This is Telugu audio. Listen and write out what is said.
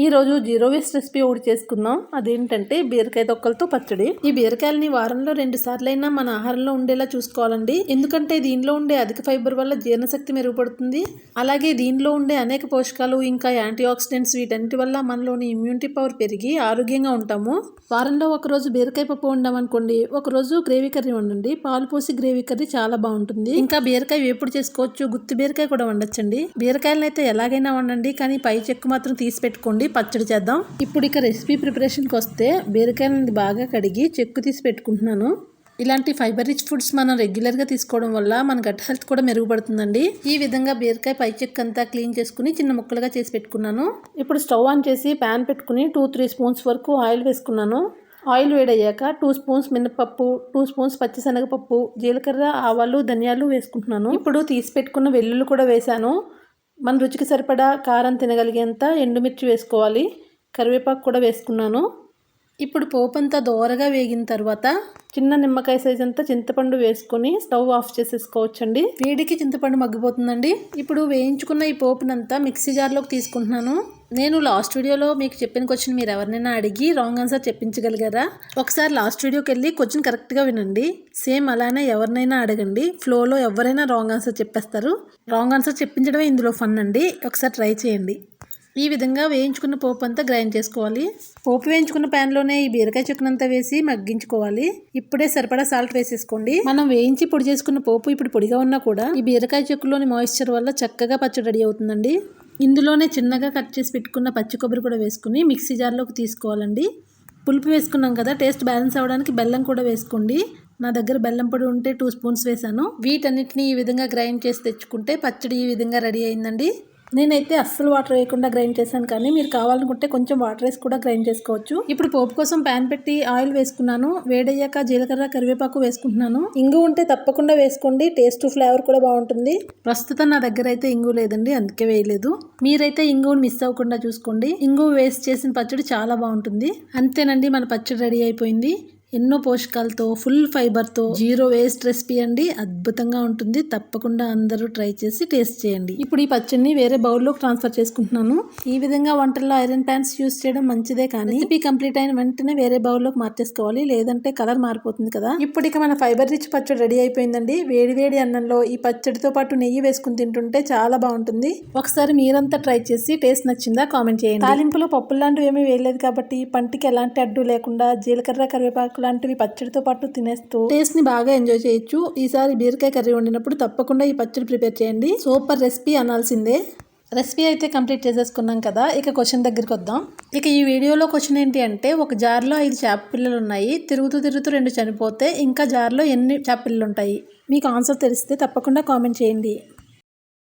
ఈరోజు జీరో వేస్ట్ రెసిపీ ఒకటి చేసుకుందాం. అదేంటంటే బీరకాయ తొక్కలతో పచ్చడి. ఈ బీరకాయలని వారంలో రెండు సార్లైనా మన ఆహారంలో ఉండేలా చూసుకోవాలండి. ఎందుకంటే దీనిలో ఉండే అధిక ఫైబర్ వల్ల జీర్ణశక్తి మెరుగుపడుతుంది. అలాగే దీనిలో ఉండే అనేక పోషకాలు ఇంకా యాంటీ ఆక్సిడెంట్స్ వీటన్నిటి వల్ల మనలోని ఇమ్యూనిటీ పవర్ పెరిగి ఆరోగ్యంగా ఉంటాము. వారంలో ఒకరోజు బీరకాయ పప్పు వండామనుకోండి ఒకరోజు గ్రేవీ కర్రీ వండండి. పాలు పోసి గ్రేవీ కర్రీ చాలా బాగుంటుంది. ఇంకా బీరకాయ వేపుడు చేసుకోవచ్చు. గుత్తి బీరకాయ కూడా వండొచ్చండి. బీరకాయలను అయితే ఎలాగైనా వండండి. కానీ పై చెక్కు మాత్రం తీసి పెట్టుకోండి. పచ్చడి చేద్దాం. ఇప్పుడు ఇక రెసిపీ ప్రిపరేషన్కి వస్తే బీరకాయలని బాగా కడిగి చెక్కు తీసి పెట్టుకుంటున్నాను. ఇలాంటి ఫైబర్ రిచ్ ఫుడ్స్ మనం రెగ్యులర్గా తీసుకోవడం వల్ల మన గట్ హెల్త్ కూడా మెరుగుపడుతుందండి. ఈ విధంగా బీరకాయ పై చెక్ అంతా క్లీన్ చేసుకుని చిన్న ముక్కలుగా చేసి పెట్టుకున్నాను. ఇప్పుడు స్టవ్ ఆన్ చేసి ప్యాన్ పెట్టుకుని టూ త్రీ స్పూన్స్ వరకు ఆయిల్ వేసుకున్నాను. ఆయిల్ వేడయ్యాక టూ స్పూన్స్ మినపప్పు టూ స్పూన్స్ పచ్చిశనగపప్పు జీలకర్ర ఆవాలు ధనియాలు వేసుకుంటున్నాను. ఇప్పుడు తీసి పెట్టుకున్న వెల్లుల్లి కూడా వేశాను. మన రుచికి సరిపడా కారం తినగలిగేంత ఎండుమిర్చి వేసుకోవాలి. కరివేపాకు కూడా వేసుకున్నాను. ఇప్పుడు పోపు అంతా దోరగా వేగిన తర్వాత చిన్న నిమ్మకాయ సైజ్ అంతా చింతపండు వేసుకొని స్టవ్ ఆఫ్ చేసేసుకోవచ్చండి. వేడికి చింతపండు మగ్గిపోతుందండి. ఇప్పుడు వేయించుకున్న ఈ పోపునంతా మిక్సీ జార్లోకి తీసుకుంటున్నాను. నేను లాస్ట్ వీడియోలో మీకు చెప్పిన క్వశ్చన్ మీరు ఎవరినైనా అడిగి రాంగ్ ఆన్సర్ చెప్పించగలిగారా? ఒకసారి లాస్ట్ వీడియోకి వెళ్ళి క్వశ్చన్ కరెక్ట్గా వినండి. సేమ్ అలానే ఎవరినైనా అడగండి. ఫ్లోలో ఎవరైనా రాంగ్ ఆన్సర్ చెప్పేస్తారు. రాంగ్ ఆన్సర్ చెప్పించడమే ఇందులో ఫన్ అండి. ఒకసారి ట్రై చేయండి. ఈ విధంగా వేయించుకున్న పోపు అంతా గ్రైండ్ చేసుకోవాలి. పోపు వేయించుకున్న ప్యాన్లోనే ఈ బీరకాయ చెక్కునంతా వేసి మగ్గించుకోవాలి. ఇప్పుడే సరిపడా సాల్ట్ వేసేసుకోండి. మనం వేయించి పొడి చేసుకున్న పోపు ఇప్పుడు పొడిగా ఉన్నా కూడా ఈ బీరకాయ చెక్కులోని మాయిశ్చర్ వల్ల చక్కగా పచ్చడి రెడీ అవుతుందండి. ఇందులోనే చిన్నగా కట్ చేసి పెట్టుకున్న పచ్చి కొబ్బరి కూడా వేసుకుని మిక్సీ జార్లోకి తీసుకోవాలండి. పులుపు వేసుకున్నాం కదా టేస్ట్ బ్యాలెన్స్ అవ్వడానికి బెల్లం కూడా వేసుకోండి. నా దగ్గర బెల్లం పొడి ఉంటే టూ స్పూన్స్ వేసాను వీటన్నిటిని ఈ విధంగా గ్రైండ్ చేసి తెచ్చుకుంటే పచ్చడి ఈ విధంగా రెడీ అయిందండి. నేనైతే అస్సలు వాటర్ వేయకుండా గ్రైండ్ చేశాను కానీ మీరు కావాలనుకుంటే కొంచెం వాటర్ వేసి కూడా గ్రైండ్ చేసుకోవచ్చు. ఇప్పుడు పోపు కోసం ప్యాన్ పెట్టి ఆయిల్ వేసుకున్నాను. వేడయ్యాక జీలకర్ర కరివేపాకు వేసుకుంటున్నాను. ఇంగు ఉంటే తప్పకుండా వేసుకోండి. టేస్ట్ ఫ్లేవర్ కూడా బాగుంటుంది. ప్రస్తుతం నా దగ్గర అయితే ఇంగు లేదండి. అందుకే వేయలేదు. మీరైతే ఇంగుని మిస్ అవ్వకుండా చూసుకోండి. ఇంగు వేస్ట్ చేసిన పచ్చడి చాలా బాగుంటుంది. అంతేనండి మన పచ్చడి రెడీ అయిపోయింది. ఎన్నో పోషకాలతో ఫుల్ ఫైబర్తో జీరో వేస్ట్ రెసిపీ అండి. అద్భుతంగా ఉంటుంది. తప్పకుండా అందరూ ట్రై చేసి టేస్ట్ చేయండి. ఇప్పుడు ఈ పచ్చడిని వేరే బౌల్లోకి ట్రాన్స్ఫర్ చేసుకుంటున్నాను. ఈ విధంగా వంటల్లో ఐరన్ ప్యాన్స్ యూస్ చేయడం మంచిదే కానీ రెసిపీ కంప్లీట్ అయిన వెంటనే వేరే బౌల్లోకి మార్చేసుకోవాలి. లేదంటే కలర్ మారిపోతుంది కదా. ఇప్పుడు ఇక మన ఫైబర్ రిచ్ పచ్చడి రెడీ అయిపోయిందండి. వేడి వేడి అన్నంలో ఈ పచ్చడితో పాటు నెయ్యి వేసుకుని తింటుంటే చాలా బాగుంటుంది. ఒకసారి మీరంతా ట్రై చేసి టేస్ట్ నచ్చిందా కామెంట్ చేయండి. తాలింపులో పప్పులు లాంటివి ఏమీ వేయలేదు కాబట్టి పంటికి ఎలాంటి అడ్డు లేకుండా జీలకర్ర కరివేపాకు లాంటివి పచ్చడితో పాటు తినేస్తూ టేస్ట్ని బాగా ఎంజాయ్ చేయొచ్చు. ఈసారి బీరకాయ కర్రీ వండినప్పుడు తప్పకుండా ఈ పచ్చడి ప్రిపేర్ చేయండి. సూపర్ రెసిపీ అనాల్సిందే. రెసిపీ అయితే కంప్లీట్ చేసేసుకున్నాం కదా ఇక క్వశ్చన్ దగ్గరికి వద్దాం. ఇక ఈ వీడియోలో క్వశ్చన్ ఏంటి అంటే ఒక జార్లో ఐదు చేప పిల్లలు ఉన్నాయి. తిరుగుతూ తిరుగుతూ రెండు చనిపోతే ఇంకా జార్లో ఎన్ని చేప పిల్లలు ఉంటాయి? మీకు ఆన్సర్ తెలిస్తే తప్పకుండా కామెంట్ చేయండి.